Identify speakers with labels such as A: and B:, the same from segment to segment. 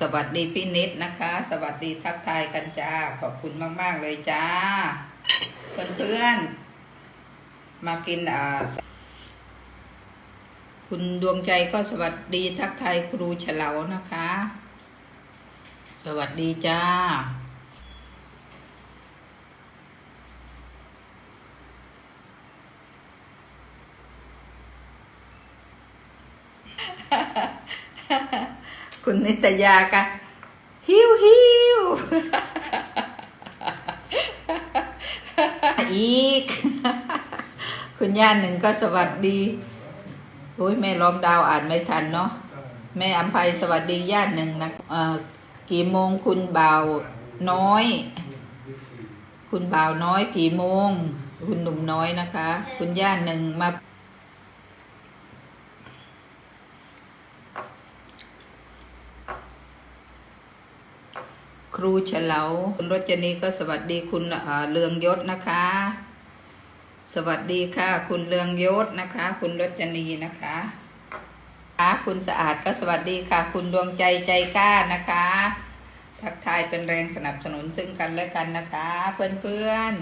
A: สวัสดีพี่นิดนะคะ สวัสดีทักทายกันจ้า ขอบคุณมาก ๆ เลยจ้า เพื่อนๆ มากินอ่าคุณดวงใจก็สวัสดีทักทายครูเฉลานะคะ สวัสดีจ้า คุณนิตยากะฮิวฮิวอีก คุณย่าหนึ่งก็สวัสดีโอ้ยแม่ล้อมดาวอ่านไม่ทันเนาะแม่อัมภัยสวัสดีย่าหนึ่งนะเอ่อกี่โมงคุณเบาน้อย คุณเบาน้อยกี่โมง คุณหนุ่มน้อยนะคะ คุณย่าหนึ่งมา รูเฉลาคุณรจนีก็สวัสดีคุณเลืองยศนะคะ สวัสดีค่ะ คุณเลืองยศนะคะ คุณรจนีนะคะค่ะคุณสะอาดก็สวัสดีค่ะ คุณดวงใจใจกล้านะคะ ทักทายเป็นแรงสนับสนุนซึ่งกันและกันนะคะ เพื่อนเพื่อน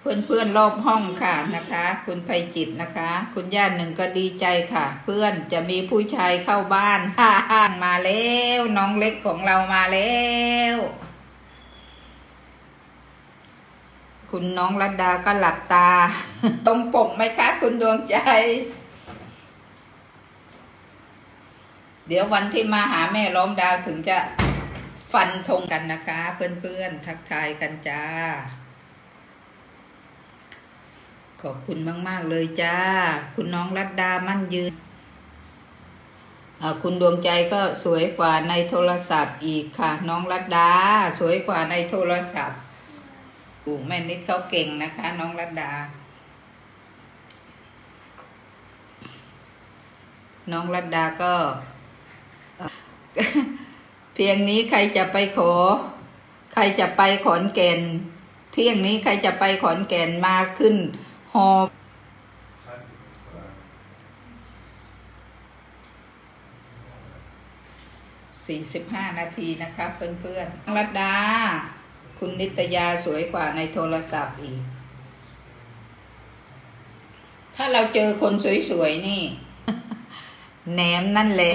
A: เพื่อนเพื่อนๆรอบห้องค่ะนะคะ คุณภัยจิตนะคะ คุณย่าหนึ่งก็ดีใจค่ะ เพื่อนจะมีผู้ชายเข้าบ้านฮ่าฮ่ามาแล้วน้องเล็กของเรามาแล้ว คุณน้องรัตดาก็หลับตา ตรงปกไหมคะ คุณดวงใจ เดี๋ยววันที่มาหาแม่ล้อมดาวถึงจะฟันธงกันนะคะ เพื่อนๆทักทายกันจ้า ขอบคุณมาก ๆ เลยจ้า คุณน้องรัตดามั่นยืน คุณดวงใจก็สวยกว่าในโทรศัพท์อีกค่ะ น้องรัตดาสวยกว่าในโทรศัพท์ปู่แม่นิดเขาเก่งนะคะ น้องรัตดาน้องรัตดาก็เอ่อเพียงนี้ใครจะไปขอ ใครจะไปขอนแก่นเที่ยงนี้ใครจะไปขอนแก่นมาขึ้น ฮอบสี่สิบห้านาทีนะคะเพื่อนๆน้องรัตดา คุณนิตยาสวยกว่าในโทรศัพท์อีก ถ้าเราเจอคนสวยๆ นี่แหนมนั่นแหละ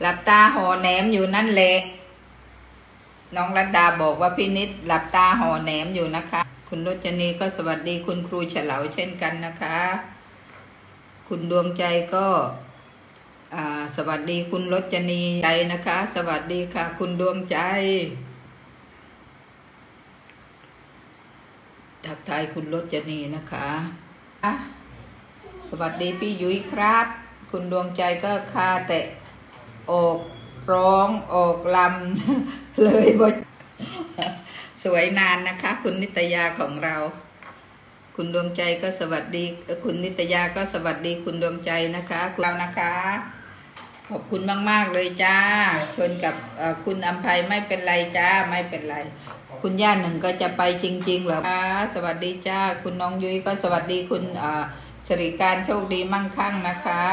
A: หลับตาห่อแหนมอยู่นั่นแหละน้องรัตดาบอกว่าพี่นิดหลับตาห่อแหนมอยู่นะคะ คุณรจนีก็สวัสดีคุณครูเฉลาเช่นกันนะคะ คุณดวงใจก็สวัสดีคุณรจนีใจนะคะ สวัสดีค่ะ คุณดวงใจ ทักทายคุณรจนีนะคะสวัสดีพี่ยุ้ยครับ คุณดวงใจก็คาแตะอกร้องออกลำเลยบท สวยนานนะคะ คุณนิตยาของเรา คุณดวงใจก็สวัสดี คุณนิตยาก็สวัสดีคุณดวงใจนะคะคุณเรานะคะ ขอบคุณมาก ๆ เลยจ้าชนกับคุณอัมภัยไม่เป็นไรจ้าไม่เป็นไร คุณย่าหนึ่งก็จะไปจริง ๆ เหรอคะสวัสดีจ้า คุณน้องยุ้ยก็สวัสดีคุณสิริการโชคดีมั่งคั่งนะคะ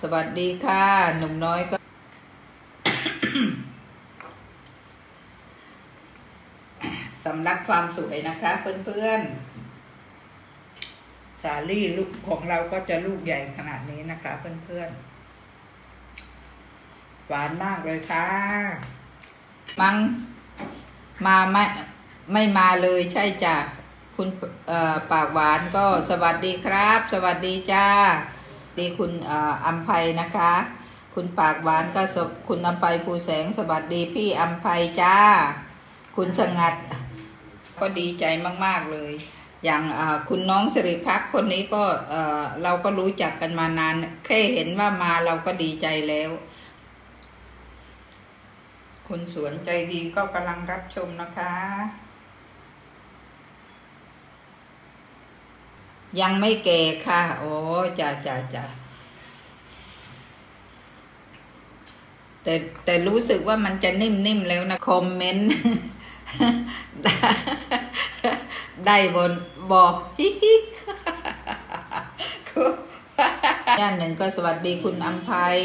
A: สวัสดีค่ะ หนุ่มน้อยก็ สำลักความสวยนะคะเพื่อนๆ สาลี่ลูกของเราก็จะลูกใหญ่ขนาดนี้นะคะเพื่อนๆ หวานมากเลยค่ะ มังมาไม่ไม่มาเลยใช่จ้ะคุณปากหวานก็สวัสดีครับ สวัสดีจ้าดีคุณอ,อ,อัมภัยนะคะ คุณปากหวานก็คุณอัมภัยภูแสงสวัสดีพี่อัมภัยจ้า คุณสงัด ก็ดีใจมาก ๆเลย อย่างคุณน้องสิริพักคนนี้ก็เราก็รู้จักกันมานาน แค่เห็นว่ามาเราก็ดีใจแล้วคุณสวนใจดีก็กำลังรับชมนะคะยังไม่แก่ค่ะ โอ้จ้าจ้าจ้าแต่แต่รู้สึกว่ามันจะนิ่มๆแล้วนะ คอมเมนต์ ได้บนบอฮิฮิย่านหนึ่งก็สวัสดีคุณอัมภัย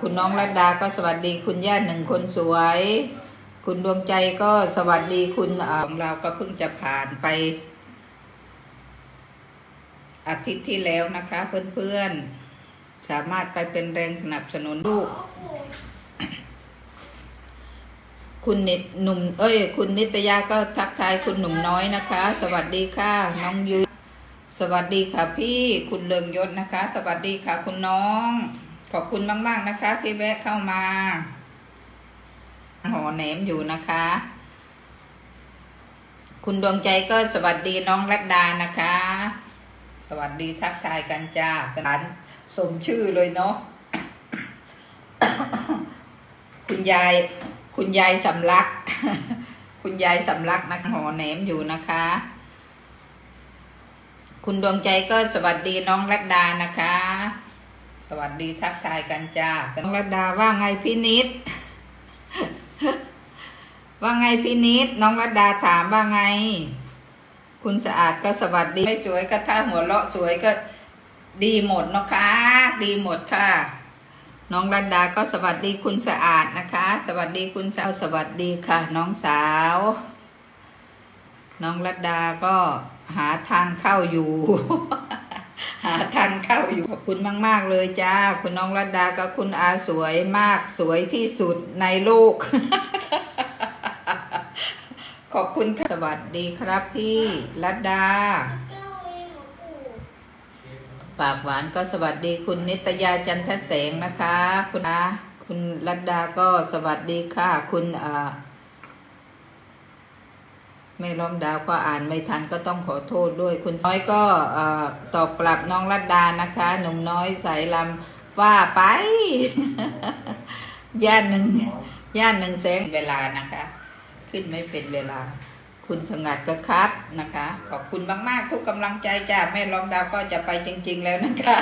A: คุณน้องรัตดาก็สวัสดีคุณย่าหนึ่งคนสวย คุณดวงใจก็สวัสดีคุณของเราก็เพิ่งจะผ่านไป อาทิตย์ที่แล้วนะคะ เพื่อนๆ สามารถไปเป็นแรงสนับสนุนลูก คุณนิดหนุ่ม เอ้ย คุณนิตยาก็ทักทายคุณหนุ่มน้อยนะคะ สวัสดีค่ะ น้องยุ้ยสวัสดีค่ะพี่คุณเลืองยศนะคะ สวัสดีค่ะคุณน้อง ขอบคุณมาก ๆนะคะ ที่แวะเข้ามาหอแหนมอยู่นะคะ คุณดวงใจก็สวัสดีน้องรัตดานะคะ สวัสดีทักทายกันจ้าหลานสมชื่อเลยเนาะคุณยาย คุณยายสำลัก คุณยายสำลักนะหอแหนมอยู่นะคะ คุณดวงใจก็สวัสดีน้องรัตดานะคะ สวัสดีทักทายกันจ้าน้องรัตดาว่าไงพี่นิด ว่าไงพี่นิด น้องรัตดาถามว่าไง คุณสะอาดก็สวัสดี ไม่สวยก็ถ้าหัวเราะสวยก็ดีหมดนะคะ ดีหมดค่ะ น้องรัตดาก็สวัสดีคุณสะอาดนะคะ สวัสดีคุณสาวสวัสดีค่ะ น้องสาว น้องรัตดาก็หาทางเข้าอยู่ หาทางเข้าอยู่ขอบคุณมาก ๆ เลยจ้า คุณน้องรัตดาก็คุณอาสวยมากสวยที่สุดในโลก ขอบคุณค่ะสวัสดีครับพี่รัตดา ปากหวานก็สวัสดีคุณนิตยาจันทแสงนะคะ คุณอาคุณรัตดาก็สวัสดีค่ะ คุณอ่าไม่ล้อมดาวก็อ่านไม่ทันก็ต้องขอโทษด้วยคุณน้อยก็ตอบกลับน้องรัตดานะคะหนุ่มน้อยสายลำว่าไป ย่านหนึ่งย่านหนึ่งแสงเวลานะคะ ขึ้นไม่เป็นเวลา คุณสงัดก็ครับนะคะ ขอบคุณมาก ๆ ทุกกำลังใจจ้าแม่ลองดาวก็จะไปจริง ๆ แล้วนะคะ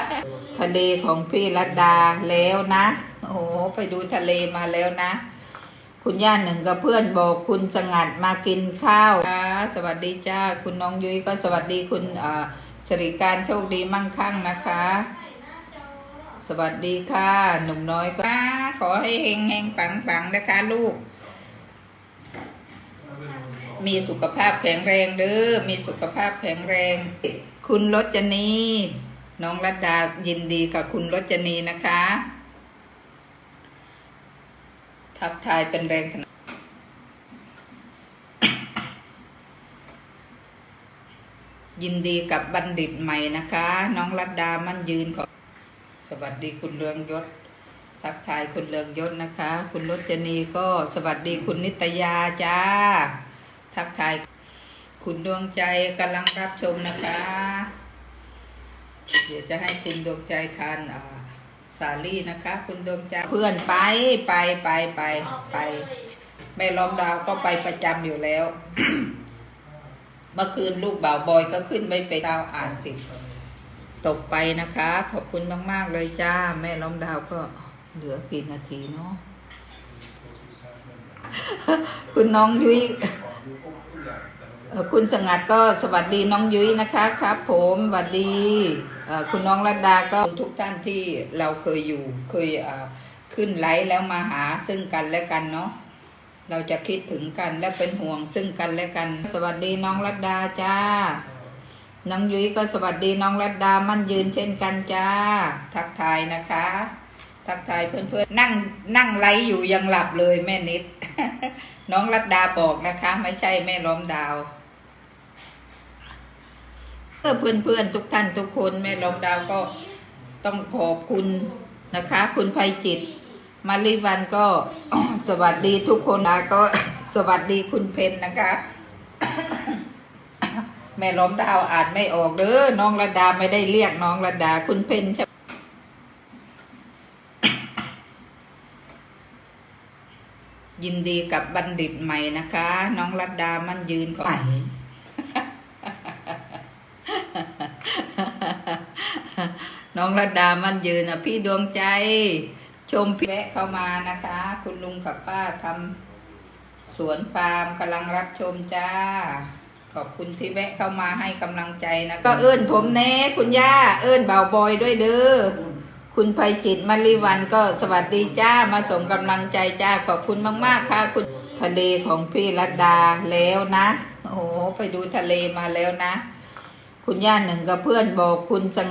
A: ทะเลของพี่รัตดาแล้วนะ โอ้โหไปดูทะเลมาแล้วนะ คุณย่าหนึ่งกับเพื่อนบอกคุณสงัดมากินข้าวค่ะสวัสดีจ้าคุณน้องยุ้ยก็สวัสดีคุณอ่อสิริการโชคดีมั่งคั่งนะคะ สวัสดีค่ะ หนุ่มน้อยก็ขอให้เฮงเฮงปังปังๆนะคะลูก มีสุขภาพแข็งแรงเด้อมีสุขภาพแข็งแรง คุณรจนีน้องรัตดายินดีกับคุณรจนีนะคะ ทักทายเป็นแรงสนับยินดีกับบัณฑิตใหม่นะคะ น้องรัตดามั่นยืนขอสวัสดีคุณเรืองยศ ทักทายคุณเรืองยศนะคะ คุณรจนีก็สวัสดีคุณนิตยาจ้า ทักทายคุณดวงใจกำลังรับชมนะคะ เดี๋ยวจะให้คุณดวงใจทานอ่าสาลี่นะคะ คุณดวงใจเพื่อนไปไปไปไปไปแม่ล้อมดาวก็ไปประจำอยู่แล้ว เมื่อคืนลูกบ่าวบอยก็ขึ้นไปไปดาวอ่านผิดตกไปนะคะ ขอบคุณมาก ๆ เลยจ้า แม่ล้อมดาวก็เหลือกี่นาทีเนาะคุณน้องยุ้ย คุณสงัดก็สวัสดีน้องยุ้ยนะคะครับ ผมสวัสดีคุณน้องรัตดาก็ทุกท่านที่เราเคยอยู่เคยขึ้นไลฟ์แล้วมาหาซึ่งกันและกันเนาะเราจะคิดถึงกันและเป็นห่วงซึ่งกันและกัน สวัสดีน้องรัตดาจ้าน้องยุ้ยก็สวัสดีน้องรัตดามั่นยืนเช่นกันจ้า ทักทายนะคะ ทักทายเพื่อนๆนั่งนั่งไลฟ์อยู่ยังหลับเลยแม่นิด น้องรัตดาบอกนะคะ ไม่ใช่แม่ล้อมดาวเพื่อนเพื่อนๆทุกท่านทุกคนแม่ล้อมดาวก็ต้องขอบคุณนะคะ คุณภัยจิต มาริวันก็สวัสดีทุกคนนะก็สวัสดีคุณเพนนะคะ แม่ล้อมดาวอ่านไม่ออกเด้อน้องระดาไม่ได้เรียกน้องระดาคุณเพนใช่ ยินดีกับบัณฑิตใหม่นะคะ น้องรัตดามันยืนขอน้องรัตดามันยืนอะ พี่ดวงใจ ชมพี่แวะเข้ามานะคะ คุณลุงกับป้าทำสวนปาล์มกำลังรับชมจ้า ขอบคุณที่แวะเข้ามาให้กำลังใจนะ ก็เอิ้นผมแน่คุณย่า เอิ้นเบาบอยด้วยเด้อ คุณภัยจิตมลิวันก็สวัสดีจ้ามาส่งกำลังใจจ้าขอบคุณมาก ๆ ค่ะ คุณทะเลของพี่รัดดาแล้วนะ โอ้โหไปดูทะเลมาแล้วนะ คุณย่าหนึ่งกับเพื่อนบอกคุณสง